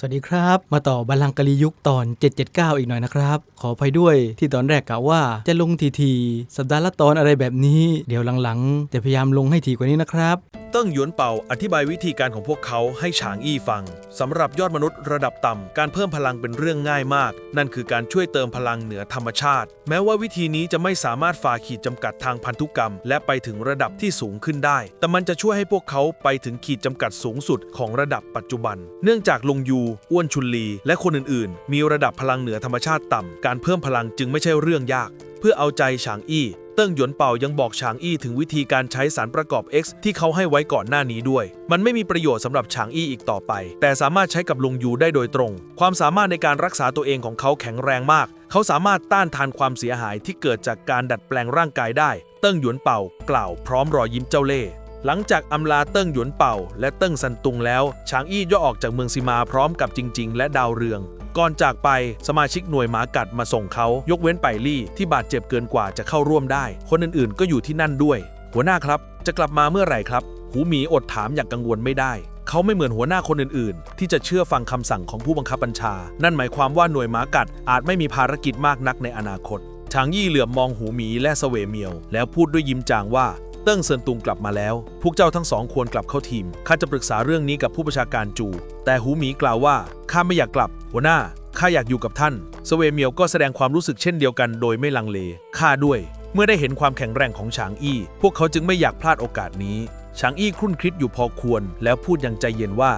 สวัสดีครับ มาต่อบัลลังกะลียุคตอน 779 อีกหน่อยนะครับ ขออภัยด้วยที่ตอนแรกกะว่าจะลงทีทีๆสัปดาห์ละตอนอะไรแบบนี้ เดี๋ยวหลังๆ จะพยายามลงให้ทีกว่านี้นะครับเติ้งหยวนเป่าอธิบายวิธีการของพวกเขาให้ฉางอี้ฟังสำหรับยอดมนุษย์ระดับต่ำการเพิ่มพลังเป็นเรื่องง่ายมาก นั่นคือการช่วยเติมพลังเหนือธรรมชาติ แม้ว่าวิธีนี้จะไม่สามารถฝ่าขีดจำกัดทางพันธุกรรม และไปถึงระดับที่สูงขึ้นได้ แต่มันจะช่วยให้พวกเขาไปถึงขีดจำกัดสูงสุดของระดับปัจจุบัน เนื่องจากลงยูอ้วนชุนลี และคนอื่นๆ มีระดับพลังเหนือธรรมชาติต่ำ การเพิ่มพลังจึงไม่ใช่เรื่องยาก เพื่อเอาใจฉางอี้ เติ้งหยวนเป่ายังบอกฉางอี้ถึงวิธีการใช้สารประกอบ X ที่เขาให้ไว้ก่อนหน้านี้ด้วย มันไม่มีประโยชน์สำหรับฉางอี้อีกต่อไป แต่สามารถใช้กับลุงยูได้โดยตรง ความสามารถในการรักษาตัวเองของเขาแข็งแรงมาก เขาสามารถต้านทานความเสียหายที่เกิดจากการดัดแปลงร่างกายได้ เติ้งหยวนเป่ากล่าวพร้อมรอยยิ้มเจ้าเล่ห์ หลังจากอำลาเติ้งหยวนเป่า และเติ้งซันตุงแล้วฉางอี้ย่อออกจากเมืองซีมาพร้อมกับจริง ๆ และดาวเรือง ก่อนจากไปสมาชิกหน่วยหมากัดมาส่งเขา ยกเว้นไปลี่ที่บาดเจ็บเกินกว่าจะเข้าร่วมได้ คนอื่นๆ ก็อยู่ที่นั่นด้วย หัวหน้าครับ จะกลับมาเมื่อไหร่ครับ หูหมีอดถามอย่างกังวลไม่ได้เขาไม่เหมือนหัวหน้าคนอื่นๆ ที่จะเชื่อฟังคำสั่งของผู้บังคับบัญชา นั่นหมายความว่าหน่วยหมากัดอาจไม่มีภารกิจมากนักในอนาคตชางยี่เหลือบมองหูหมีและเสวเมียว แล้วพูดด้วยยิ้มจางว่า เติ้งเซินตุงกลับมาแล้ว พวกเจ้าทั้งสองควรกลับเข้าทีม ข้าจะปรึกษาเรื่องนี้กับผู้บัญชาการจู แต่หูหมีกล่าวว่า ข้าไม่อยากกลับ หัวหน้า ข้าอยากอยู่กับท่าน สเวเมียวก็แสดงความรู้สึกเช่นเดียวกันโดยไม่ลังเล ข้าด้วย เมื่อได้เห็นความแข็งแรงของฉางอี้ พวกเขาจึงไม่อยากพลาดโอกาสนี้ ฉางอี้ครุ่นคิดอยู่พอควร แล้วพูดอย่างใจเย็นว่า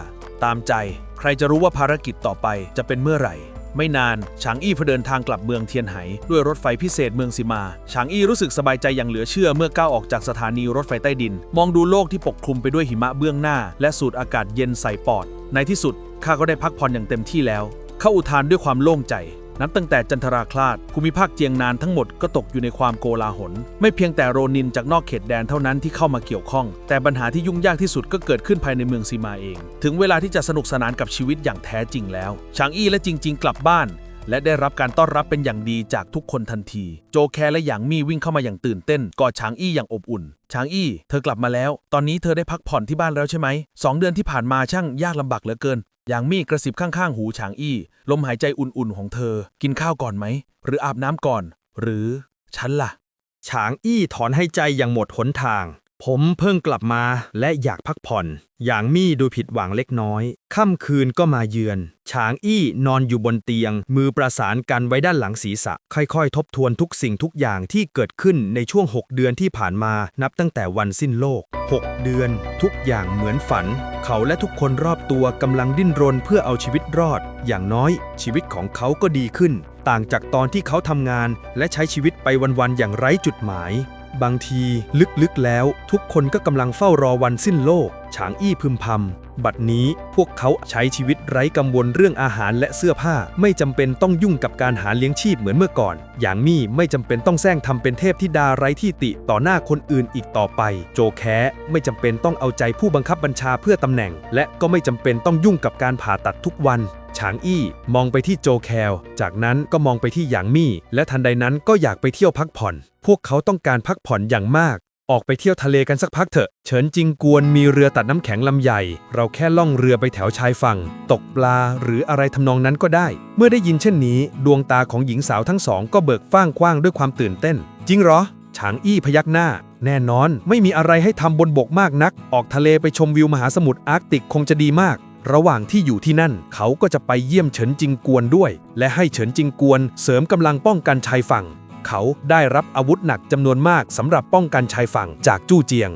ตามใจ ใครจะรู้ว่าภารกิจต่อไปจะเป็นเมื่อไหร่ ไม่นานฉางอี้พอเดินทางกลับเมืองเทียนไหด้วยรถไฟพิเศษเมืองซิมาฉางอี้รู้สึกสบายใจอย่างเหลือเชื่อเมื่อก้าวออกจากสถานีรถไฟใต้ดิน มองดูโลกที่ปกคลุมไปด้วยหิมะเบื้องหน้า และสูดอากาศเย็นใส่ปอด ในที่สุดข้าก็ได้พักผ่อนอย่างเต็มที่แล้ว เข้าอุทานด้วยความโล่งใจ นับตั้งแต่จันทราคลาดภูมิภาคเจียงนานทั้งหมดก็ตกอยู่ในความโกลาหล ไม่เพียงแต่โรนินจากนอกเขตแดนเท่านั้นที่เข้ามาเกี่ยวข้อง แต่ปัญหาที่ยุ่งยากที่สุดก็เกิดขึ้นภายในเมืองซีมาเอง ถึงเวลาที่จะสนุกสนานกับชีวิตอย่างแท้จริงแล้วชางอี้และจริง ๆ กลับบ้าน และได้รับการต้อนรับเป็นอย่างดีจากทุกคนทันที โจแคและหยางมี่วิ่งเข้ามาอย่างตื่นเต้นกอดฉางอี้อย่างอบอุ่นฉางอี้ เธอกลับมาแล้ว ตอนนี้เธอได้พักผ่อนที่บ้านแล้วใช่ไหม สองเดือนที่ผ่านมาช่างยากลำบากเหลือเกิน อย่างมี่กระสิบข้างๆ หูฉางอี้ ลมหายใจอุ่นๆของเธอ กินข้าวก่อนไหม หรืออาบน้ำก่อน หรือ ฉันล่ะ ฉางอี้ถอนให้ใจอย่างหมดหนทาง ผมเพิ่งกลับมาและอยากพักผ่อน อย่างมี่ดูผิดหวังเล็กน้อย ค่ำคืนก็มาเยือน ฉางอี้นอนอยู่บนเตียง มือประสานกันไว้ด้านหลังศีรษะ ค่อยๆ ทบทวนทุกสิ่งทุกอย่างที่เกิดขึ้นในช่วง 6 เดือนที่ผ่านมา นับตั้งแต่วันสิ้นโลก 6 เดือน ทุกอย่างเหมือนฝัน เขาและทุกคนรอบตัวกำลังดิ้นรนเพื่อเอาชีวิตรอด อย่างน้อย ชีวิตของเขาก็ดีขึ้น ต่างจากตอนที่เขาทำงาน และใช้ชีวิตไปวันๆอย่างไร้จุดหมาย บางทีลึกๆแล้ว ทุกคนก็กำลังเฝ้ารอวันสิ้นโลก ฉางอี้พึมพำ บัดนี้พวกเขาใช้ชีวิตไร้กังวลเรื่องอาหารและเสื้อผ้า ไม่จำเป็นต้องยุ่งกับการหาเลี้ยงชีพเหมือนเมื่อก่อนอย่างมี่ไม่จำเป็นต้องแซงทำเป็นเทพธิดาไร้ที่ติต่อหน้าคนอื่นอีกต่อไป โจแคะไม่จำเป็นต้องเอาใจผู้บังคับบัญชาเพื่อตำแหน่ง และก็ไม่จำเป็นต้องยุ่งกับการผ่าตัดทุกวันฉางอี้มองไปที่โจแคล จากนั้นก็มองไปที่หยางมี่ และทันใดนั้นก็อยากไปเที่ยวพักผ่อน พวกเขาต้องการพักผ่อนอย่างมาก ออกไปเที่ยวทะเลกันสักพักเถอะ เฉินจิงกวนมีเรือตัดน้ำแข็งลำใหญ่ เราแค่ล่องเรือไปแถวชายฝั่ง ตกปลาหรืออะไรทำนองนั้นก็ได้ เมื่อได้ยินเช่นนี้ ดวงตาของหญิงสาวทั้งสองก็เบิกฟ้างกว้างด้วยความตื่นเต้น จริงเหรอ ฉางอี้พยักหน้า แน่นอนไม่มีอะไรให้ทำบนบกมากนัก ออกทะเลไปชมวิวมหาสมุทรอาร์กติกคงจะดีมากระหว่างที่อยู่ที่นั่น เขาก็จะไปเยี่ยมเฉินจิงกวนด้วย และให้เฉินจิงกวนเสริมกำลังป้องกันชายฝั่ง เขาได้รับอาวุธหนักจำนวนมากสำหรับป้องกันชายฝั่งจากจู้เจียง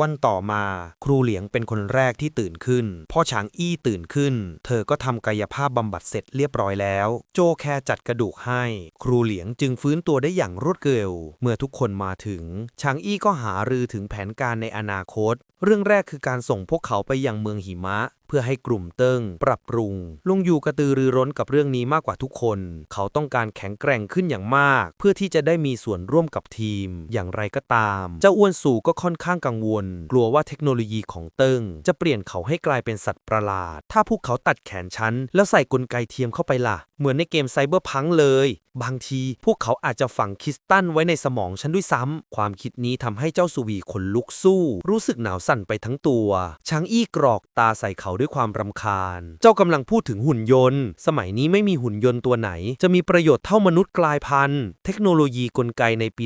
วันต่อมาครูเหลียงเป็นคนแรกที่ตื่นขึ้น พ่อฉางอี้ตื่นขึ้น เธอก็ทำกายภาพบำบัดเสร็จเรียบร้อยแล้ว โจแค่จัดกระดูกให้ ครูเหลียงจึงฟื้นตัวได้อย่างรวดเร็ว เมื่อทุกคนมาถึงฉางอี้ก็หารือถึงแผนการในอนาคต เรื่องแรกคือการส่งพวกเขาไปยังเมืองหิมะ พื่อให้กลุ่มเติ้งปรับปรุง ลุงอยู่กระตือรือร้นกับเรื่องนี้มากกว่าทุกคน เขาต้องการแข็งแกร่งขึ้นอย่างมาก เพื่อที่จะได้มีส่วนร่วมกับทีม อย่างไรก็ตาม เจ้าอ้วนสู่ก็ค่อนข้างกังวล กลัวว่าเทคโนโลยีของเติ้งจะเปลี่ยนเขาให้กลายเป็นสัตว์ประหลาด ถ้าพวกเขาตัดแขนฉันแล้วใส่กลไกเทียมเข้าไปล่ะ เหมือนในเกมไซเบอร์พังเลย บางทีพวกเขาอาจจะฝังคริสตัลไว้ในสมองฉันด้วยซ้ำความคิดนี้ทำให้เจ้าสุวีขนลุกสู้ รู้สึกหนาวสั่นไปทั้งตัวช้างอี้กรอกตาใส่เขาด้วยด้วยความรำคาญ เจ้ากำลังพูดถึงหุ่นยนต์ สมัยนี้ไม่มีหุ่นยนต์ตัวไหน จะมีประโยชน์เท่ามนุษย์กลายพันธุ์ เทคโนโลยีกลไกในปี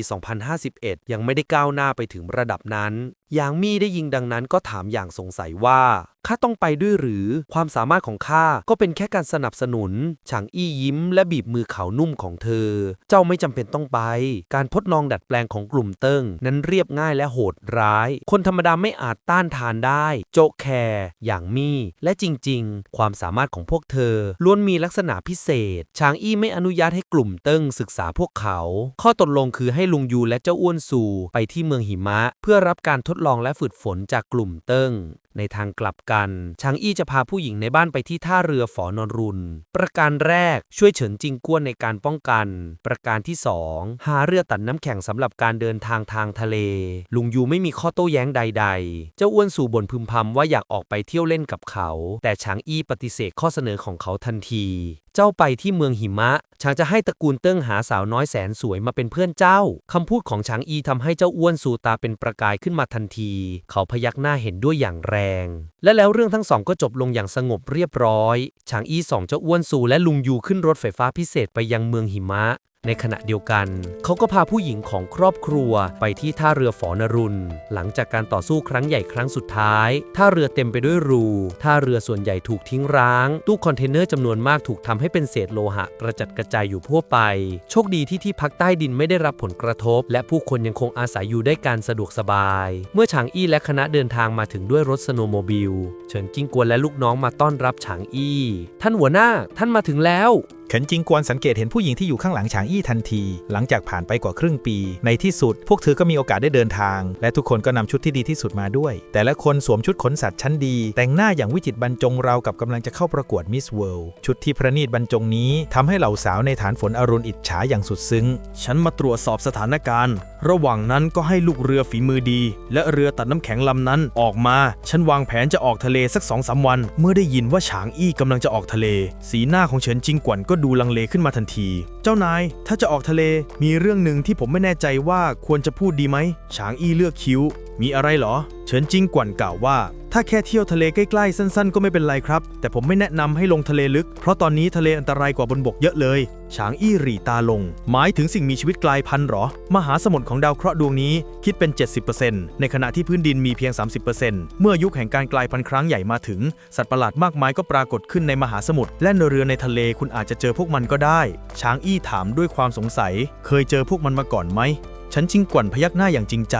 2051 ยังไม่ได้ก้าวหน้าไปถึงระดับนั้น หยางมี่ได้ยิงดังนั้นก็ถามอย่างสงสัยว่าข้าต้องไปด้วยหรือความสามารถของข้าก็เป็นแค่การสนับสนุนฉางอี้ยิ้มและบีบมือเขานุ่มของเธอ เจ้าไม่จำเป็นต้องไป การทดลองดัดแปลงของกลุ่มเติ้ง นั้นเรียบง่ายและโหดร้าย คนธรรมดาไม่อาจต้านทานได้ โจแคร์อย่างมี่ และจริง ๆ ความสามารถของพวกเธอ ล้วนมีลักษณะพิเศษฉางอี้ไม่อนุญาตให้กลุ่มเติ้งศึกษาพวกเขา ข้อตกลงคือให้ลุงยูและเจ้าอ้วนซูไปที่เมืองหิมะ เพื่อรับการทดลองและฝึกฝนจากกลุ่มเติ้งในทางกลับกัน ชางอี้จะพาผู้หญิงในบ้านไปที่ท่าเรือฝอนอนรุน ประการแรกช่วยเฉินจิงก้วนในการป้องกัน ประการที่สองหาเรือตัดน้ำแข็งสำหรับการเดินทางทางทะเล ลุงยูไม่มีข้อโต้แย้งใด ๆ เจ้าอ้วนสู่บ่นพึมพำว่าอยากออกไปเที่ยวเล่นกับเขา แต่ชางอี้ปฏิเสธข้อเสนอของเขาทันที เจ้าไปที่เมืองหิมะชางจะให้ตระกูลเติ้งหาสาวน้อยแสนสวยมาเป็นเพื่อนเจ้าคำพูดของชางอีทำให้เจ้าอ้วนสู่ตาเป็นประกายขึ้นมาทันที เขาพยักหน้าเห็นด้วยอย่างแรงและแล้วเรื่องทั้งสองก็จบลงอย่างสงบเรียบร้อยชางอีสองเจ้าอ้วนสูและลุงยูขึ้นรถไฟฟ้าพิเศษไปยังเมืองหิมะ ในขณะเดียวกัน เขาก็พาผู้หญิงของครอบครัวไปที่ท่าเรือฝอนรุน หลังจากการต่อสู้ครั้งใหญ่ครั้งสุดท้าย ท่าเรือเต็มไปด้วยรู ท่าเรือส่วนใหญ่ถูกทิ้งร้าง ตู้คอนเทนเนอร์จำนวนมากถูกทำให้เป็นเศษโลหะกระจัดกระจายอยู่ทั่วไป โชคดีที่ที่พักใต้ดินไม่ได้รับผลกระทบ และผู้คนยังคงอาศัยอยู่ได้การสะดวกสบาย เมื่อฉางอี้และคณะเดินทางมาถึงด้วยรถสโนโมบิล เฉินกิ้งกวนและลูกน้องมาต้อนรับฉางอี้ ท่านหัวหน้า ท่านมาถึงแล้ว เขินจิงกวนสังเกตเห็นผู้หญิงที่อยู่ข้างหลังฉางอี้ทันที หลังจากผ่านไปกว่าครึ่งปี ในที่สุด พวกเธอก็มีโอกาสได้เดินทาง และทุกคนก็นำชุดที่ดีที่สุดมาด้วย แต่ละคนสวมชุดขนสัตว์ชั้นดี แต่งหน้าอย่างวิจิตรบรรจงราวกับกำลังจะเข้าประกวดมิสเวิลด์ชุดที่ประณีตบรรจงนี้ทำให้เหล่าสาวในฐานฝนอรุณอิจฉาอย่างสุดซึ้ง ฉันมาตรวจสอบสถานการณ์ ระหว่างนั้นก็ให้ลูกเรือฝีมือดี และเรือตัดน้ำแข็งลำนั้นออกมา ฉันวางแผนจะออกทะเลสักสองสาวัน เมื่อได้ยินว่าฉางอี้กำลังจะออกทะเล สีหน้าของเฉินจิงกวนก็ดูลังเลขึ้นมาทันที เจ้านาย ถ้าจะออกทะเลมีเรื่องหนึ่งที่ผมไม่แน่ใจว่าควรจะพูดดีไหม ฉางอี้เลือกคิ้ว มีอะไรเหรอ เฉินจิงกวนกล่าวว่า ถ้าแค่เที่ยวทะเลใกล้ๆ สั้นๆ ก็ไม่เป็นไรครับ แต่ผมไม่แนะนำให้ลงทะเลลึก เพราะตอนนี้ทะเลอันตรายกว่าบนบกเยอะเลย ฉางอี้หรี่ตาลง หมายถึงสิ่งมีชีวิตกลายพันธุ์เหรอ มหาสมุทรของดาวเคราะห์ดวงนี้คิดเป็น 70%ในขณะที่พื้นดินมีเพียง 30%เมื่อยุคแห่งการกลายพันธุ์ครั้งใหญ่มาถึง สัตว์ประหลาดมากมายก็ปรากฏขึ้นในมหาสมุทรและในเรือในทะเลคุณอาจจะเจอพวกมันก็ได้ช้างอี้ถามด้วยความสงสัย เคยเจอพวกมันมาก่อนไหมฉันจิงกวนพยักหน้าอย่างจริงใจ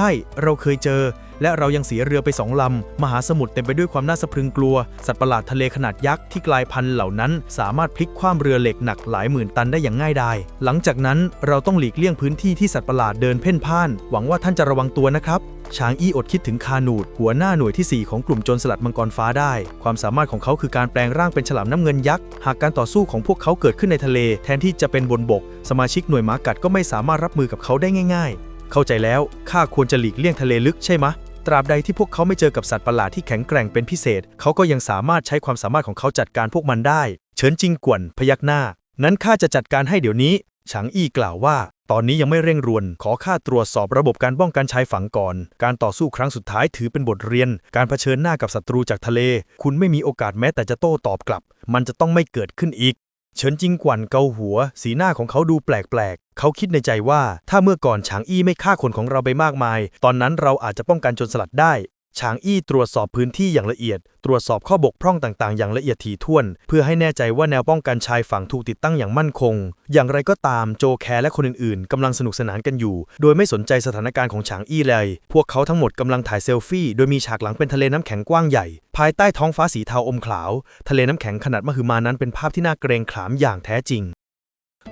ช่เราเคยเจอ และเรายังเสียเรือไปสองลำ มหาสมุทรเต็มไปด้วยความน่าสะพรึงกลัว สัตว์ประหลาดทะเลขนาดยักษ์ที่กลายพันธุ์เหล่านั้น สามารถพลิกคว่ำเรือเหล็กหนักหลายหมื่นตันได้อย่างง่ายดาย หลังจากนั้นเราต้องหลีกเลี่ยงพื้นที่ที่สัตว์ประหลาดเดินเพ่นพ่าน หวังว่าท่านจะระวังตัวนะครับช้างอี้อดคิดถึงคานูด หัวหน้าหน่วยที่ 4 ของกลุ่มโจรสลัดมังกรฟ้าได้ ความสามารถของเขาคือการแปลงร่างเป็นฉลามน้ำเงินยักษ์ หากการต่อสู้ของพวกเขาเกิดขึ้นในทะเล แทนที่จะเป็นบนบก สมาชิกหน่วยหมากัดก็ไม่สามารถรับมือกับเขาได้ง่าย ๆ เข้าใจแล้วข้าควรจะหลีกเลี่ยงทะเลลึกใช่ไหมตราบใดที่พวกเขาไม่เจอกับสัตว์ประหลาดที่แข็งแกร่งเป็นพิเศษ เขาก็ยังสามารถใช้ความสามารถของเขาจัดการพวกมันได้ เฉินจิงกวนพยักหน้า นั้นข้าจะจัดการให้เดี๋ยวนี้ ฉางอี้กล่าวว่า ตอนนี้ยังไม่เร่งรวน ขอข้าตรวจสอบระบบการป้องกันชายฝั่งก่อน การต่อสู้ครั้งสุดท้ายถือเป็นบทเรียน การเผชิญหน้ากับศัตรูจากทะเล คุณไม่มีโอกาสแม้แต่จะโต้ตอบกลับ มันจะต้องไม่เกิดขึ้นอีก เฉินจิงกวนเกาหัว สีหน้าของเขาดูแปลกๆ เขาคิดในใจว่าถ้าเมื่อก่อนฉางอี้ไม่ฆ่าคนของเราไปมากมาย ตอนนั้นเราอาจจะป้องกันจนสลัดได้ ฉางอี้ตรวจสอบพื้นที่อย่างละเอียด ตรวจสอบข้อบกพร่องต่างๆ อย่างละเอียดถี่ถ้วน เพื่อให้แน่ใจว่าแนวป้องกันชายฝั่งถูกติดตั้งอย่างมั่นคง อย่างไรก็ตามโจแคร์และคนอื่นๆกำลังสนุกสนานกันอยู่ โดยไม่สนใจสถานการณ์ของฉางอี้เลย พวกเขาทั้งหมดกำลังถ่ายเซลฟี่ โดยมีฉากหลังเป็นทะเลน้ำแข็งกว้างใหญ่ ภายใต้ท้องฟ้าสีเทาอมขาว ทะเลน้ำแข็งขนาดมหึมานั้นเป็นภาพที่น่าเกรงขามอย่างแท้จริง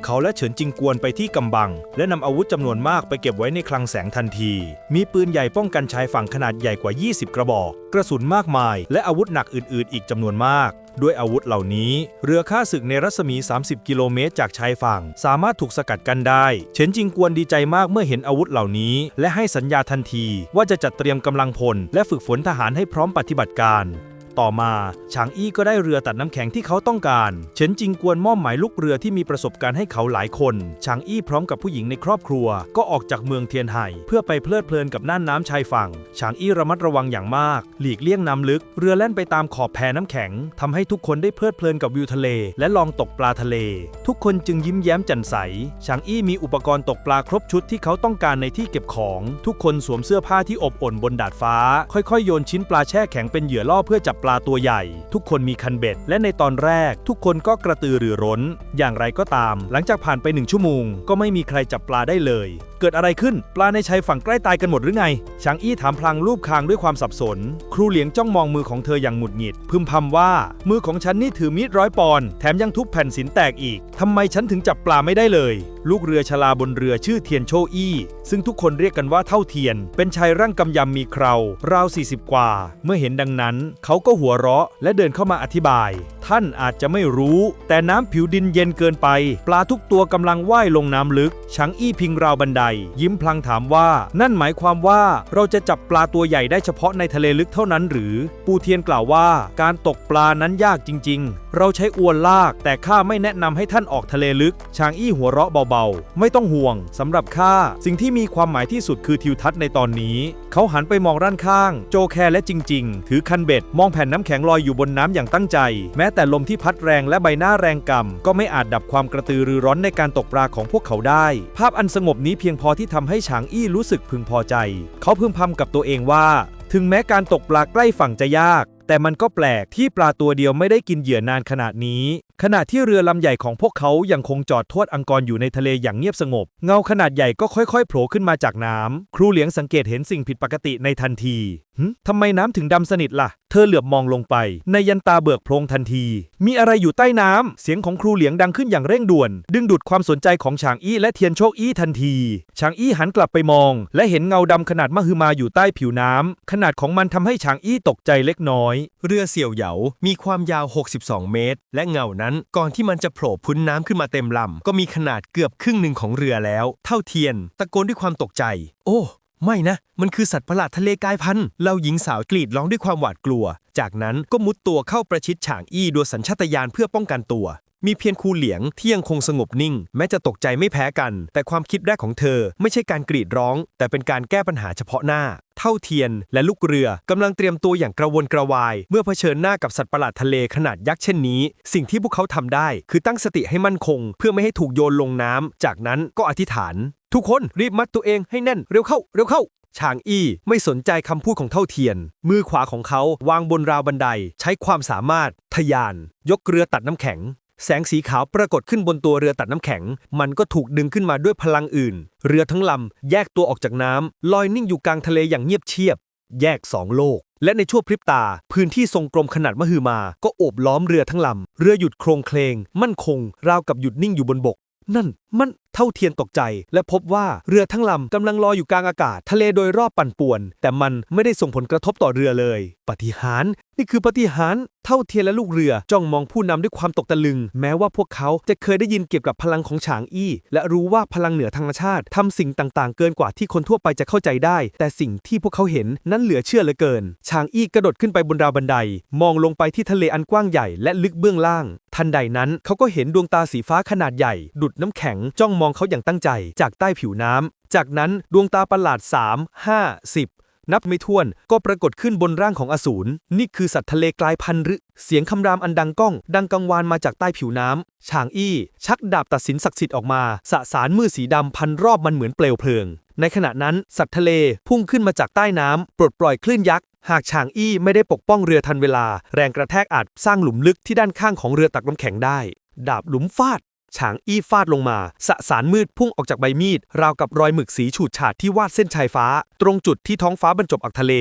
เขาและเฉินจิงกวนไปที่กำบัง และนำอาวุธจำนวนมากไปเก็บไว้ในคลังแสงทันที มีปืนใหญ่ป้องกันชายฝั่งขนาดใหญ่กว่า 20 กระบอก กระสุนมากมาย และอาวุธหนักอื่น ๆ อีกจำนวนมากด้วยอาวุธเหล่านี้ เรือฆ่าศึกในรัศมี 30 กิโลเมตรจากชายฝั่ง สามารถถูกสกัดกันได้ เฉินจิงกวนดีใจมากเมื่อเห็นอาวุธเหล่านี้ และให้สัญญาทันที ว่าจะจัดเตรียมกำลังพล และฝึกฝนทหารให้พร้อมปฏิบัติการ ต่อมาฉางอี้ก็ได้เรือตัดน้ำแข็งที่เขาต้องการเฉินจิงกวนมอบหมายลูกเรือที่มีประสบการณ์ให้เขาหลายคนฉางอี้พร้อมกับผู้หญิงในครอบครัว ก็ออกจากเมืองเทียนไห่เพื่อไปเพลิดเพลินกับน่านน้ำชายฝั่งฉางอี้ระมัดระวังอย่างมาก หลีกเลี่ยงน้ำลึก เรือแล่นไปตามขอบแพน้ำแข็งทำให้ทุกคนได้เพลิดเพลินกับวิวทะเล และลองตกปลาทะเล ทุกคนจึงยิ้มแย้มแจ่มใสฉางอี้มีอุปกรณ์ตกปลาครบชุดที่เขาต้องการในที่เก็บของ ทุกคนสวมเสื้อผ้าที่อบอุ่นบนดาดฟ้า ค่อยๆโยนชิ้นปลาแช่แข็งเป็นเหยื่อล่อเพื่อจับปลาลาตัวใหญ่ ทุกคนมีคันเบ็ด และในตอนแรก ทุกคนก็กระตือรือร้น อย่างไรก็ตาม หลังจากผ่านไปหนึ่งชั่วโมง ก็ไม่มีใครจับปลาได้เลย เกิดอะไรขึ้น ปลาในชายฝั่งใกล้ตายกันหมดหรือไงฉางอี้ถามพลางรูปคางด้วยความสับสน ครูเหลียงจ้องมองมือของเธออย่างหงุดหงิด พึมพำว่า มือของฉันนี่ถือมีดร้อยปอน แถมยังทุบแผ่นสินแตกอีกทำไมฉันถึงจับปลาไม่ได้เลย ลูกเรือชลาบนเรือชื่อเทียนโชอี้ ซึ่งทุกคนเรียกกันว่าเท่าเทียน เป็นชายร่างกำยำมีเคราราว 40 กว่า เมื่อเห็นดังนั้น เขาก็หัวเราะและเดินเข้ามาอธิบาย ท่านอาจจะไม่รู้ แต่น้ำผิวดินเย็นเกินไป ปลาทุกตัวกำลังว่ายลงน้ำลึกชังอี้พิงราวบันได ยิ้มพลางถามว่า นั่นหมายความว่าเราจะจับปลาตัวใหญ่ได้เฉพาะในทะเลลึกเท่านั้นหรือ ปูเทียนกล่าวว่า การตกปลานั้นยากจริง ๆ เราใช้อวนลาก แต่ข้าไม่แนะนำให้ท่านออกทะเลลึกชางอี้หัวเราะเบาๆ ไม่ต้องห่วงสำหรับข้าสิ่งที่มีความหมายที่สุดคือทิวทัศน์ในตอนนี้ เขาหันไปมองด้านข้าง โจแคและจริง ๆ ถือคันเบ็ด มองแผ่นน้ำแข็งลอยอยู่บนน้ำอย่างตั้งใจ แม้แต่ลมที่พัดแรงและใบหน้าแรงกำก็ไม่อาจดับความกระตือรือร้นในการตกปลาของพวกเขาได้ ภาพอันสงบนี้เพียงพอที่ทำให้ฉางอี้รู้สึกพึงพอใจ เขาพึมพำกับตัวเองว่า ถึงแม้การตกปลาใกล้ฝั่งจะยาก แต่มันก็แปลกที่ปลาตัวเดียวไม่ได้กินเหยื่อนานขนาดนี้ ขณะที่เรือลำใหญ่ของพวกเขายังคงจอดทวดอังกอรอยู่ในทะเลอย่างเงียบสงบ เงาขนาดใหญ่ก็ค่อยๆโผล่ขึ้นมาจากน้ำครูเหลียงสังเกตเห็นสิ่งผิดปกติในทันที ทำไมน้ำถึงดำสนิทล่ะ เธอเหลือบมองลงไป ในยันตาเบิกโพรงทันที มีอะไรอยู่ใต้น้ำ เสียงของครูเหลียงดังขึ้นอย่างเร่งด่วน ดึงดูดความสนใจของฉางอี้และเทียนโชคอี้ทันที ฉางอี้หันกลับไปมอง และเห็นเงาดำขนาดมหึมาอยู่ใต้ผิวน้ำ ขนาดของมันทำให้ฉางอี้ตกใจเล็กน้อย เรือเสี่ยวเหยา มีความยาว 62 เมตร และเงานั้นก่อนที่มันจะโผล่พ้นน้ำขึ้นมาเต็มลำก็มีขนาดเกือบครึ่งหนึ่งของเรือแล้ว เท่าเทียน ตะโกนด้วยความตกใจ โอ้ ไม่นะ มันคือสัตว์ประหลาดทะเลกายพันธุ์เราหญิงสาวกรีดร้องด้วยความหวาดกลัว จากนั้นก็มุดตัวเข้าประชิดฉางอี้โดยสัญชาตญาณเพื่อป้องกันตัว มีเพียงคูเหลียงที่ยังคงสงบนิ่ง แม้จะตกใจไม่แพ้กัน แต่ความคิดแรกของเธอ ไม่ใช่การกรีดร้อง แต่เป็นการแก้ปัญหาเฉพาะหน้า เท่าเทียน และลูกเรือกำลังเตรียมตัวอย่างกระวนกระวาย เมื่อเผชิญหน้ากับสัตว์ประหลาดทะเลขนาดยักษ์เช่นนี้ สิ่งที่พวกเขาทำได้ คือตั้งสติให้มั่นคง เพื่อไม่ให้ถูกโยนลงน้ำจากนั้นก็อธิษฐาน ทุกคนรีบมัดตัวเองให้แน่นเร็วเข้า เร็วเข้าชางอี้ไม่สนใจคำพูดของเท่าเทียน มือขวาของเขาวางบนราวบันได ใช้ความสามารถทะยาน ยกเรือตัดน้ำแข็ง แสงสีขาวปรากฏขึ้นบนตัวเรือตัดน้ำแข็ง มันก็ถูกดึงขึ้นมาด้วยพลังอื่น เรือทั้งลำแยกตัวออกจากน้ำลอยนิ่งอยู่กลางทะเลอย่างเงียบเชียบ แยกสองโลก และในชั่วพริบตา พื้นที่ทรงกลมขนาดมหึมา ก็โอบล้อมเรือทั้งลำเรือหยุดโครงเคลงมั่นคง ราวกับหยุดนิ่งอยู่บนบก นั่นมันเท่าเทียนตกใจ และพบว่าเรือทั้งลำกำลังลอยอยู่กลางอากาศ ทะเลโดยรอบปั่นป่วน แต่มันไม่ได้ส่งผลกระทบต่อเรือเลย ปฏิหารนี่คือปฏิหารเท่าเทียนและลูกเรือจ้องมองผู้นำด้วยความตกตะลึง แม้ว่าพวกเขาจะเคยได้ยินเกี่ยวกับพลังของฉางอี้ และรู้ว่าพลังเหนือธรรมชาติทำสิ่งต่างๆ เกินกว่าที่คนทั่วไปจะเข้าใจได้ แต่สิ่งที่พวกเขาเห็นนั้นเหลือเชื่อเหลือเกินฉางอี้กระโดดขึ้นไปบนราวบันได มองลงไปที่ทะเลอันกว้างใหญ่และลึกเบื้องล่าง ทันใดนั้นเขาก็เห็นดวงตาสีฟ้าขนาดใหญ่ ดุดน้ำแข็งจ้องมองเขาอย่างตั้งใจจากใต้ผิวน้ำ จากนั้นดวงตาประหลาด 3 5 10 นับไม่ถ้วนก็ปรากฏขึ้นบนร่างของอสูร นี่คือสัตว์ทะเลกลายพันธุ์หรือ เสียงคำรามอันดังก้อง ดังกังวานมาจากใต้ผิวน้ำฉางอี้ ชักดาบตัดสินศักดิ์สิทธิ์ออกมาสะสารมือสีดำพันรอบมันเหมือนเปลวเพลิง ในขณะนั้นสัตว์ทะเลพุ่งขึ้นมาจากใต้น้ำปลดปล่อยคลื่นยักษ์หากฉางอี้ไม่ได้ปกป้องเรือทันเวลา แรงกระแทกอาจสร้างหลุมลึกที่ด้านข้างของเรือตักน้ำแข็งได้ ดาบหลุมฟาด ฉางอี้ฟาดลงมา สสารมืดพุ่งออกจากใบมีด ราวกับรอยหมึกสีฉูดฉาดที่วาดเส้นชายฟ้า ตรงจุดที่ท้องฟ้าบรรจบอักทะเล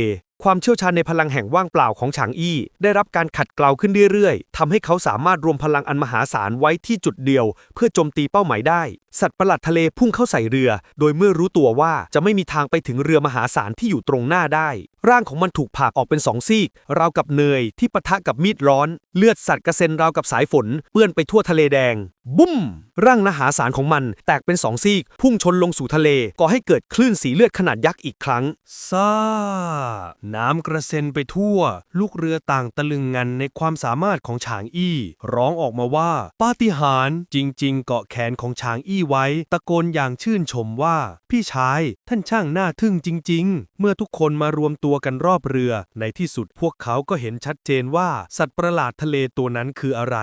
ความเชี่ยวชาญในพลังแห่งว่างเปล่าของฉางอี้ ได้รับการขัดเกลาขึ้นเรื่อยๆทำให้เขาสามารถรวมพลังอันมหาศาลไว้ที่จุดเดียว เพื่อโจมตีเป้าหมายได้ สัตว์ประหลาดทะเลพุ่งเข้าใส่เรือ โดยเมื่อรู้ตัวว่าจะไม่มีทางไปถึงเรือมหาศาลที่อยู่ตรงหน้าได้ ร่างของมันถูกผ่าออกเป็นสองซีก ราวกับเนยที่ปะทะกับมีดร้อน เลือดสัตว์กระเซ็นราวกับสายฝน เปื้อนไปทั่วทะเลแดง บุ้ม ร่างมหาศาลของมัน แตกเป็นสองซีก พุ่งชนลงสู่ทะเล ก่อให้เกิดคลื่นสีเลือดขนาดยักษ์อีกครั้ง ซ่า น้ำกระเซ็นไปทั่ว ลูกเรือต่างตะลึงงันในความสามารถของฉางอี้ ร้องออกมาว่า ปาฏิหาริย์จริง ๆ เกาะแขนของฉางอี้ไว้ ตะโกนอย่างชื่นชมว่า พี่ชาย ท่านช่างน่าทึ่งจริง ๆ เมื่อทุกคนมารวมตัวกันรอบเรือ ในที่สุดพวกเขาก็เห็นชัดเจนว่า สัตว์ประหลาดทะเลตัวนั้นคืออะไร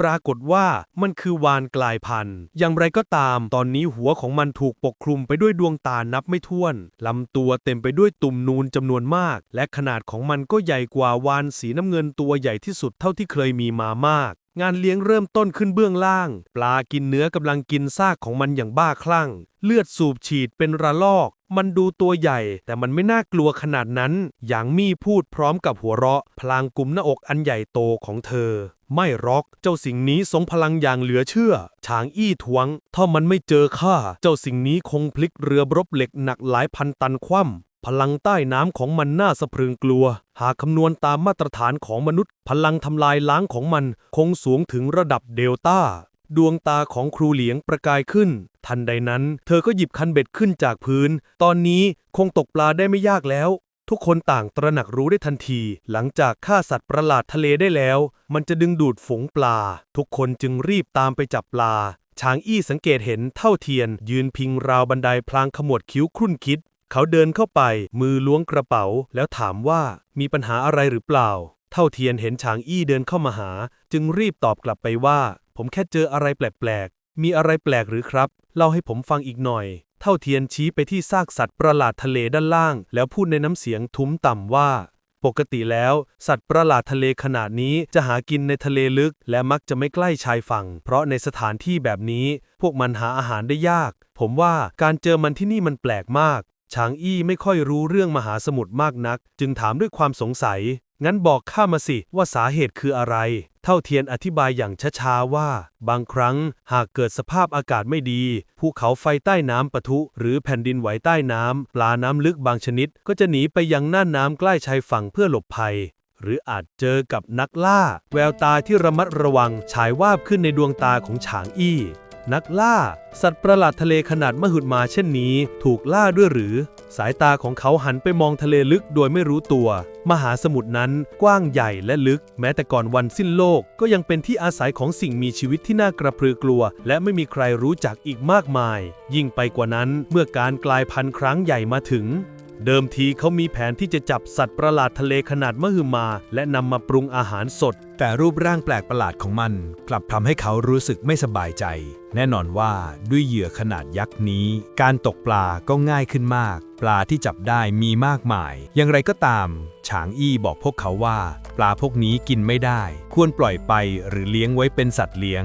ปรากฏว่ามันคือวานกลายพันธุ์ อย่างไรก็ตาม ตอนนี้หัวของมันถูกปกคลุมไปด้วยดวงตานับไม่ถ้วน ลำตัวเต็มไปด้วยตุ่มนูนจำนวนมาก และขนาดของมันก็ใหญ่กว่าวานสีน้ำเงินตัวใหญ่ที่สุดเท่าที่เคยมีมามาก งานเลี้ยงเริ่มต้นขึ้นเบื้องล่าง ปลากินเนื้อกำลังกินซากของมันอย่างบ้าคลั่ง เลือดสูบฉีดเป็นระลอก มันดูตัวใหญ่ แต่มันไม่น่ากลัวขนาดนั้นอย่างมี่พูดพร้อมกับหัวเราะ พลางกุมหน้าอกอันใหญ่โตของเธอ ไม่หรอก เจ้าสิ่งนี้ทรงพลังอย่างเหลือเชื่อช้างอี้ทวง ถ้ามันไม่เจอข้า เจ้าสิ่งนี้คงพลิกเรือรบเหล็กหนักหลายพันตันคว่ำ พลังใต้น้ำของมันน่าสะพรึงกลัว หากคำนวณตามมาตรฐานของมนุษย์ พลังทำลายล้างของมันคงสูงถึงระดับเดลต้า ดวงตาของครูเหลียงประกายขึ้น ทันใดนั้น เธอก็หยิบคันเบ็ดขึ้นจากพื้น ตอนนี้คงตกปลาได้ไม่ยากแล้ว ทุกคนต่างตระหนักรู้ได้ทันที หลังจากฆ่าสัตว์ประหลาดทะเลได้แล้ว มันจะดึงดูดฝูงปลา ทุกคนจึงรีบตามไปจับปลาช้างอี้สังเกตเห็นเท่าเทียน ยืนพิงราวบันไดพลางขมวดคิ้วครุ่นคิด เขาเดินเข้าไป มือล้วงกระเป๋า แล้วถามว่ามีปัญหาอะไรหรือเปล่า เท่าเทียนเห็นช้างอี้เดินเข้ามาหา จึงรีบตอบกลับไปว่า ผมแค่เจออะไรแปลกๆ มีอะไรแปลกหรือครับ เล่าให้ผมฟังอีกหน่อย เท่าเทียนชี้ไปที่ซากสัตว์ประหลาดทะเลด้านล่าง แล้วพูดในน้ำเสียงทุ้มต่ำว่า ปกติแล้ว สัตว์ประหลาดทะเลขนาดนี้จะหากินในทะเลลึก และมักจะไม่ใกล้ชายฝั่ง เพราะในสถานที่แบบนี้ พวกมันหาอาหารได้ยาก ผมว่าการเจอมันที่นี่มันแปลกมาก ช้างอี้ไม่ค่อยรู้เรื่องมหาสมุทรมากนัก จึงถามด้วยความสงสัย งั้นบอกข้ามาสิว่าสาเหตุคืออะไร เท่าเทียนอธิบายอย่างช้าๆว่า บางครั้งหากเกิดสภาพอากาศไม่ดี ภูเขาไฟใต้น้ำปะทุ หรือแผ่นดินไหวใต้น้ำ ปลาน้ำลึกบางชนิด ก็จะหนีไปยังน่านน้ำใกล้ชายฝั่งเพื่อหลบภัย หรืออาจเจอกับนักล่า แววตาที่ระมัดระวังฉายวาบขึ้นในดวงตาของฉางอี้ นักล่า สัตว์ประหลาดทะเลขนาดมหึมาเช่นนี้ ถูกล่าด้วยหรือ สายตาของเขาหันไปมองทะเลลึกโดยไม่รู้ตัว มหาสมุทรนั้นกว้างใหญ่และลึก แม้แต่ก่อนวันสิ้นโลก ก็ยังเป็นที่อาศัยของสิ่งมีชีวิตที่น่ากระพือกลัว และไม่มีใครรู้จักอีกมากมาย ยิ่งไปกว่านั้นเมื่อการกลายพันธุ์ครั้งใหญ่มาถึง เดิมทีเขามีแผนที่จะจับสัตว์ประหลาดทะเลขนาดมหึมา และนำมาปรุงอาหารสด แต่รูปร่างแปลกประหลาดของมัน กลับทำให้เขารู้สึกไม่สบายใจ แน่นอนว่าด้วยเหยื่อขนาดยักษ์นี้ การตกปลาก็ง่ายขึ้นมาก ปลาที่จับได้มีมากมาย อย่างไรก็ตาม ฉางอี้บอกพวกเขาว่า ปลาพวกนี้กินไม่ได้ ควรปล่อยไปหรือเลี้ยงไว้เป็นสัตว์เลี้ยง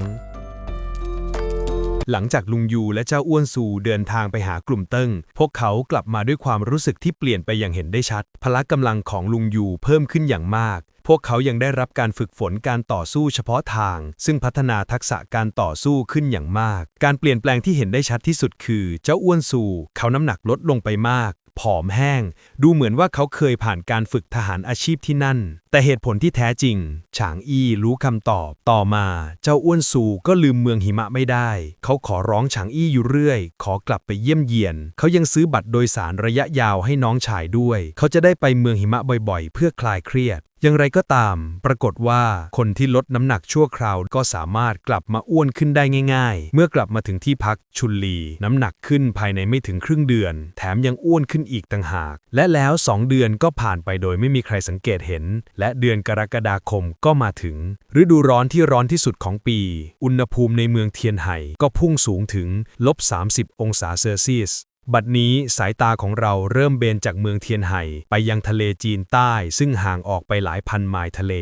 หลังจากลุงยูและเจ้าอ้วนซูเดินทางไปหากลุ่มเติ้ง พวกเขากลับมาด้วยความรู้สึกที่เปลี่ยนไปอย่างเห็นได้ชัด พละกำลังของลุงยูเพิ่มขึ้นอย่างมาก พวกเขายังได้รับการฝึกฝนการต่อสู้เฉพาะทาง ซึ่งพัฒนาทักษะการต่อสู้ขึ้นอย่างมาก การเปลี่ยนแปลงที่เห็นได้ชัดที่สุดคือ เจ้าอ้วนซูเขาน้ำหนักลดลงไปมาก ผอมแห้ง ดูเหมือนว่าเขาเคยผ่านการฝึกทหารอาชีพที่นั่น แต่เหตุผลที่แท้จริง ฉางอี้รู้คำตอบ ต่อมา เจ้าอ้วนซูก็ลืมเมืองหิมะไม่ได้ เขาขอร้องฉางอี้อยู่เรื่อย ขอกลับไปเยี่ยมเยียน เขายังซื้อบัตรโดยสารระยะยาวให้น้องชายด้วย เขาจะได้ไปเมืองหิมะบ่อยๆ เพื่อคลายเครียดอย่างไรก็ตาม ปรากฏว่าคนที่ลดน้ำหนักชั่วคราวก็สามารถกลับมาอ้วนขึ้นได้ง่าย ๆ เมื่อกลับมาถึงที่พักชุนลี น้ำหนักขึ้นภายในไม่ถึงครึ่งเดือน แถมยังอ้วนขึ้นอีกต่างหาก และแล้วสองเดือนก็ผ่านไปโดยไม่มีใครสังเกตเห็น และเดือนกรกฎาคมก็มาถึง ฤดูร้อนที่ร้อนที่สุดของปี อุณหภูมิในเมืองเทียนไห่ก็พุ่งสูงถึงลบ30 องศาเซลเซียส บัดนี้สายตาของเราเริ่มเบนจากเมืองเทียนไห่ไปยังทะเลจีนใต้ ซึ่งห่างออกไปหลายพันไมล์ทะเล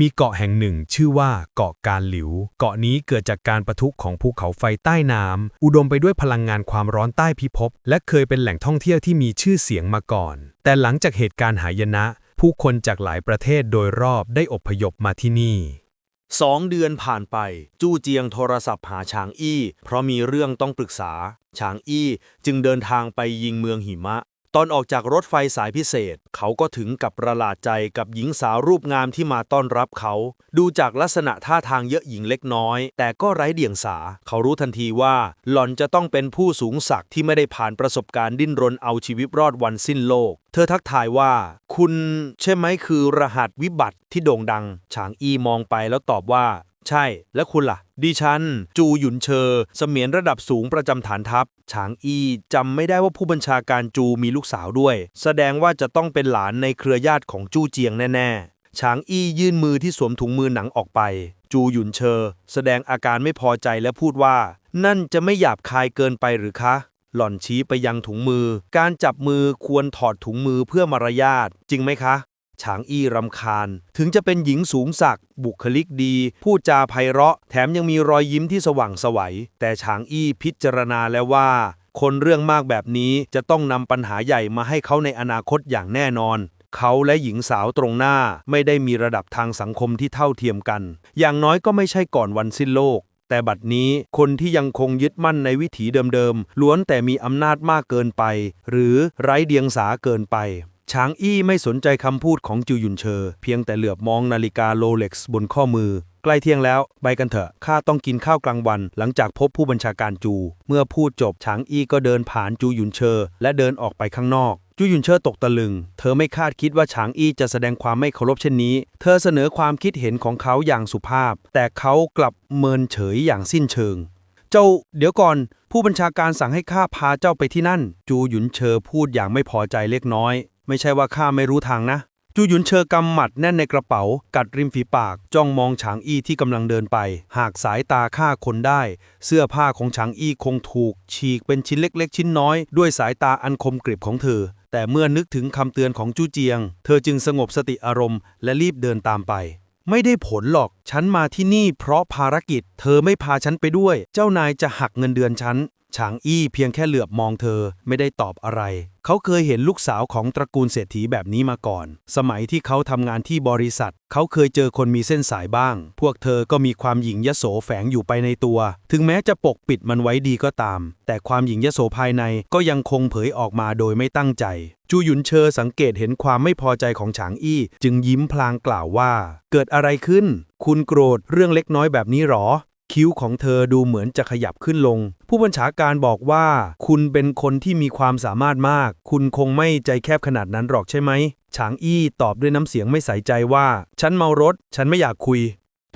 มีเกาะแห่งหนึ่งชื่อว่าเกาะการหลิว เกาะนี้เกิดจากการประทุของภูเขาไฟใต้น้ำอุดมไปด้วยพลังงานความร้อนใต้พิภพและเคยเป็นแหล่งท่องเที่ยวที่มีชื่อเสียงมาก่อน แต่หลังจากเหตุการณ์หายนะ ผู้คนจากหลายประเทศโดยรอบได้อพยพมาที่นี่ สองเดือนผ่านไป จู้เจียงโทรศัพท์หาชางอี้ เพราะมีเรื่องต้องปรึกษาชางอี้จึงเดินทางไปยิงเมืองหิมะ ตอนออกจากรถไฟสายพิเศษ เขาก็ถึงกับประหลาดใจกับหญิงสาวรูปงามที่มาต้อนรับเขา ดูจากลักษณะท่าทางเยอะหญิงเล็กน้อย แต่ก็ไร้เดียงสา เขารู้ทันทีว่า หล่อนจะต้องเป็นผู้สูงศักดิ์ที่ไม่ได้ผ่านประสบการณ์ดิ้นรนเอาชีวิตรอดวันสิ้นโลก เธอทักทายว่า คุณใช่ไหมคือรหัสวิบัติที่โด่งดัง ฉางอีมองไปแล้วตอบว่า ใช่ และคุณล่ะ ดิฉัน จูหยุนเชอเสมียนระดับสูงประจำฐานทัพ ฉางอีจำไม่ได้ว่าผู้บัญชาการจูมีลูกสาวด้วย แสดงว่าจะต้องเป็นหลานในเครือญาติของจู้เจียงแน่ๆ ฉางอียื่นมือที่สวมถุงมือหนังออกไป จูหยุนเชอ แสดงอาการไม่พอใจและพูดว่า นั่นจะไม่หยาบคายเกินไปหรือคะ หล่อนชี้ไปยังถุงมือ การจับมือควรถอดถุงมือเพื่อมารยาทจริงไหมคะ ฉางอี้รำคาญ ถึงจะเป็นหญิงสูงศักดิ์บุคลิกดี พูดจาไพเราะ แถมยังมีรอยยิ้มที่สว่างสวัย แต่ฉางอี้พิจารณาแล้วว่า คนเรื่องมากแบบนี้จะต้องนำปัญหาใหญ่มาให้เขาในอนาคตอย่างแน่นอน เขาและหญิงสาวตรงหน้าไม่ได้มีระดับทางสังคมที่เท่าเทียมกัน อย่างน้อยก็ไม่ใช่ก่อนวันสิ้นโลกแต่บัดนี้คนที่ยังคงยึดมั่นในวิถีเดิมๆ ล้วนแต่มีอำนาจมากเกินไป หรือไร้เดียงสาเกินไป ช้างอี้ไม่สนใจคำพูดของจูยุนเชอ เพียงแต่เหลือบมองนาฬิกาโรเล็กซ์บนข้อมือ ใกล้เที่ยงแล้ว ไปกันเถอะ ข้าต้องกินข้าวกลางวัน หลังจากพบผู้บัญชาการจู เมื่อพูดจบช้างอี้ก็เดินผ่านจูยุนเชอ และเดินออกไปข้างนอกจูยุนเชอตกตะลึง เธอไม่คาดคิดว่าฉางอี้จะแสดงความไม่เคารพเช่นนี้ เธอเสนอความคิดเห็นของเขาอย่างสุภาพ แต่เขากลับเมินเฉยอย่างสิ้นเชิง เจ้า เดี๋ยวก่อน ผู้บัญชาการสั่งให้ข้าพาเจ้าไปที่นั่น จูหยุนเชอพูดอย่างไม่พอใจเล็กน้อย ไม่ใช่ว่าข้าไม่รู้ทางนะ จูหยุนเชอกำหมัดแน่นในกระเป๋า กัดริมฝีปาก จ้องมองฉางอี้ที่กำลังเดินไป หากสายตาฆ่าคนได้ เสื้อผ้าของฉางอี้คงถูก ฉีกเป็นชิ้นเล็กๆ ชิ้นน้อย ด้วยสายตาอันคมกริบของเธอ แต่เมื่อนึกถึงคำเตือนของจูเจียง เธอจึงสงบสติอารมณ์ และรีบเดินตามไปไม่ได้ผลหรอก ฉันมาที่นี่เพราะภารกิจ เธอไม่พาฉันไปด้วย เจ้านายจะหักเงินเดือนฉัน ฉางอี้เพียงแค่เหลือบมองเธอไม่ได้ตอบอะไร เขาเคยเห็นลูกสาวของตระกูลเศรษฐีแบบนี้มาก่อน สมัยที่เขาทำงานที่บริษัท เขาเคยเจอคนมีเส้นสายบ้าง พวกเธอก็มีความหยิ่งยโสแฝงอยู่ไปในตัว ถึงแม้จะปกปิดมันไว้ดีก็ตาม แต่ความหยิ่งยโสภายในก็ยังคงเผยออกมาโดยไม่ตั้งใจ จูหยุนเชอสังเกตเห็นความไม่พอใจของฉางอี้ จึงยิ้มพลางกล่าวว่า เกิดอะไรขึ้น คุณโกรธเรื่องเล็กน้อยแบบนี้หรอ คิ้วของเธอดูเหมือนจะขยับขึ้นลง ผู้บัญชาการบอกว่า คุณเป็นคนที่มีความสามารถมาก คุณคงไม่ใจแคบขนาดนั้นหรอกใช่ไหม ฉางอี้ตอบด้วยน้ำเสียงไม่ใส่ใจว่า ฉันเมารถ ฉันไม่อยากคุย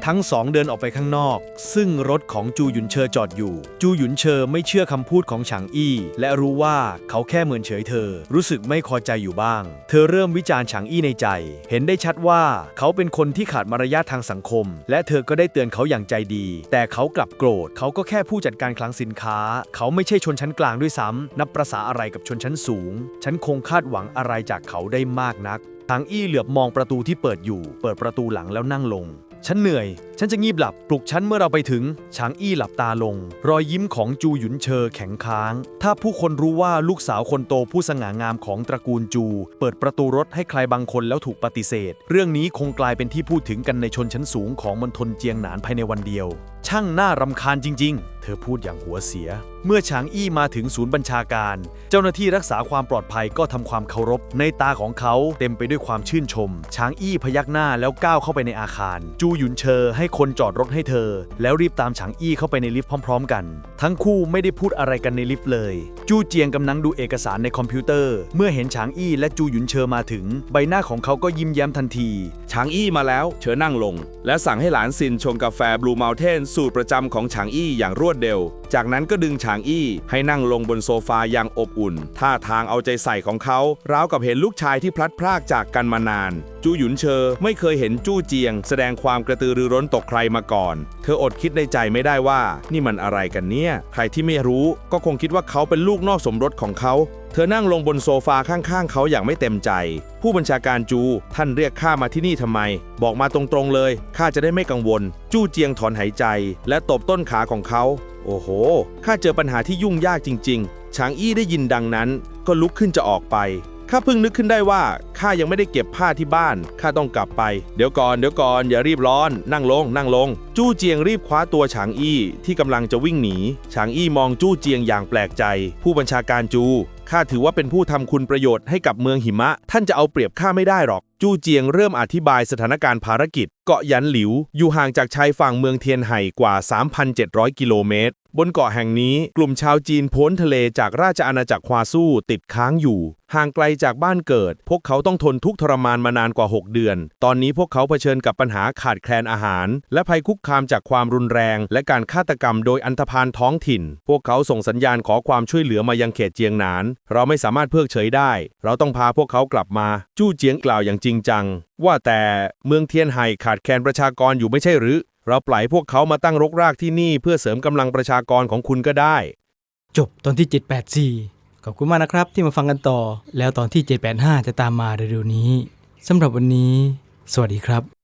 ทั้งสองเดินออกไปข้างนอก ซึ่งรถของจูหยุนเชอจอดอยู่ จูหยุนเชอไม่เชื่อคำพูดของฉางอี้ และรู้ว่าเขาแค่เหมือนเฉยเธอ รู้สึกไม่พอใจอยู่บ้าง เธอเริ่มวิจารณ์ฉางอี้ในใจ เห็นได้ชัดว่าเขาเป็นคนที่ขาดมารยาททางสังคม และเธอก็ได้เตือนเขาอย่างใจดี แต่เขากลับโกรธ เขาก็แค่ผู้จัดการคลังสินค้า เขาไม่ใช่ชนชั้นกลางด้วยซ้ำนับประษาอะไรกับชนชั้นสูง ฉันคงคาดหวังอะไรจากเขาได้มากนักทางอี้เหลือบมองประตูที่เปิดอยู่ เปิดประตูหลังแล้วนั่งลง ฉันเหนื่อย ฉันจะงีบหลับ ปลุกฉันเมื่อเราไปถึง ช้างอี้หลับตาลง รอยยิ้มของจูหยุนเชอแข็งค้าง ถ้าผู้คนรู้ว่าลูกสาวคนโตผู้สง่างามของตระกูลจู เปิดประตูรถให้ใครบางคนแล้วถูกปฏิเสธ เรื่องนี้คงกลายเป็นที่พูดถึงกันในชนชั้นสูงของมณฑลเจียงหนานภายในวันเดียว ช่างน่ารำคาญจริง ๆ เธอพูดอย่างหัวเสียเมื่อฉางอี้มาถึงศูนย์บัญชาการ เจ้าหน้าที่รักษาความปลอดภัยก็ทำความเคารพ ในตาของเขาเต็มไปด้วยความชื่นชมช้างอี้พยักหน้าแล้วก้าวเข้าไปในอาคาร จูหยุนเชอให้คนจอดรถให้เธอ แล้วรีบตามฉางอี้เข้าไปในลิฟต์พร้อม ๆ กัน ทั้งคู่ไม่ได้พูดอะไรกันในลิฟต์เลย จูเจียงกำลังดูเอกสารในคอมพิวเตอร์ เมื่อเห็นฉางอี้และจูหยุนเชอมาถึง ใบหน้าของเขาก็ยิ้มแย้มทันที ฉางอี้มาแล้ว เชิญนั่งลง และสั่งให้หลานซินชงกาแฟบลูเมลเทนสูตรประจำของฉางอี้อย่างรวดเร็ว จากนั้นก็ดึงฉางอี้ ให้นั่งลงบนโซฟาอย่างอบอุ่น ท่าทางเอาใจใส่ของเขาราวกับเห็นลูกชายที่พลัดพรากจากกันมานาน จูหยุนเชอไม่เคยเห็นจู้เจียง แสดงความกระตือรือร้นต่อใครมาก่อน เธออดคิดในใจไม่ได้ว่า นี่มันอะไรกันเนี่ย ใครที่ไม่รู้ก็คงคิดว่าเขาเป็นลูกนอกสมรสของเขาเธอนั่งลงบนโซฟาข้างๆ เขาอย่างไม่เต็มใจ ผู้บัญชาการจู ท่านเรียกข้ามาที่นี่ทำไม บอกมาตรงๆเลย ข้าจะได้ไม่กังวล จู้เจียงถอนหายใจ และตบต้นขาของเขา โอ้โห ข้าเจอปัญหาที่ยุ่งยากจริงๆฉางอี้ได้ยินดังนั้น ก็ลุกขึ้นจะออกไป ข้าเพิ่งนึกขึ้นได้ว่า ข้ายังไม่ได้เก็บผ้าที่บ้าน ข้าต้องกลับไป เดี๋ยวก่อน เดี๋ยวก่อน อย่ารีบร้อน นั่งลง นั่งลง จู้เจียงรีบคว้าตัวฉางอี้ที่กำลังจะวิ่งหนีฉางอี้มองจู้เจียงอย่างแปลกใจ ผู้บัญชาการจู ข้าถือว่าเป็นผู้ทำคุณประโยชน์ให้กับเมืองหิมะ ท่านจะเอาเปรียบข้าไม่ได้หรอก จู้เจียงเริ่มอธิบายสถานการณ์ภารกิจ เกาะหยันหลิว อยู่ห่างจากชายฝั่งเมืองเทียนไห่กว่า 3,700 กิโลเมตร บนเกาะแห่งนี้กลุ่มชาวจีนพ้นทะเลจากราชอาณาจักรควาสู้ติดค้างอยู่ ห่างไกลจากบ้านเกิด พวกเขาต้องทนทุกข์ทรมานมานานกว่า 6 เดือน ตอนนี้พวกเขาเผชิญกับปัญหาขาดแคลนอาหาร และภัยคุกคามจากความรุนแรง และการฆาตกรรมโดยอันธพาลท้องถิ่น พวกเขาส่งสัญญาณขอความช่วยเหลือมายังเขตเจียงหนาน เราไม่สามารถเพิกเฉยได้ เราต้องพาพวกเขากลับมา จู้เจียงกล่าวอย่างจริงจัง ว่าแต่เมืองเทียนไห่ขาดแคลนประชากรอยู่ไม่ใช่หรือ เราปล่อยพวกเขามาตั้งรกรากที่นี่เพื่อเสริมกำลังประชากรของคุณก็ได้ จบตอนที่ 784 ขอบคุณมากนะครับที่มาฟังกันต่อ แล้วตอนที่ 785 จะตามมาเร็วๆนี้สำหรับวันนี้ สวัสดีครับ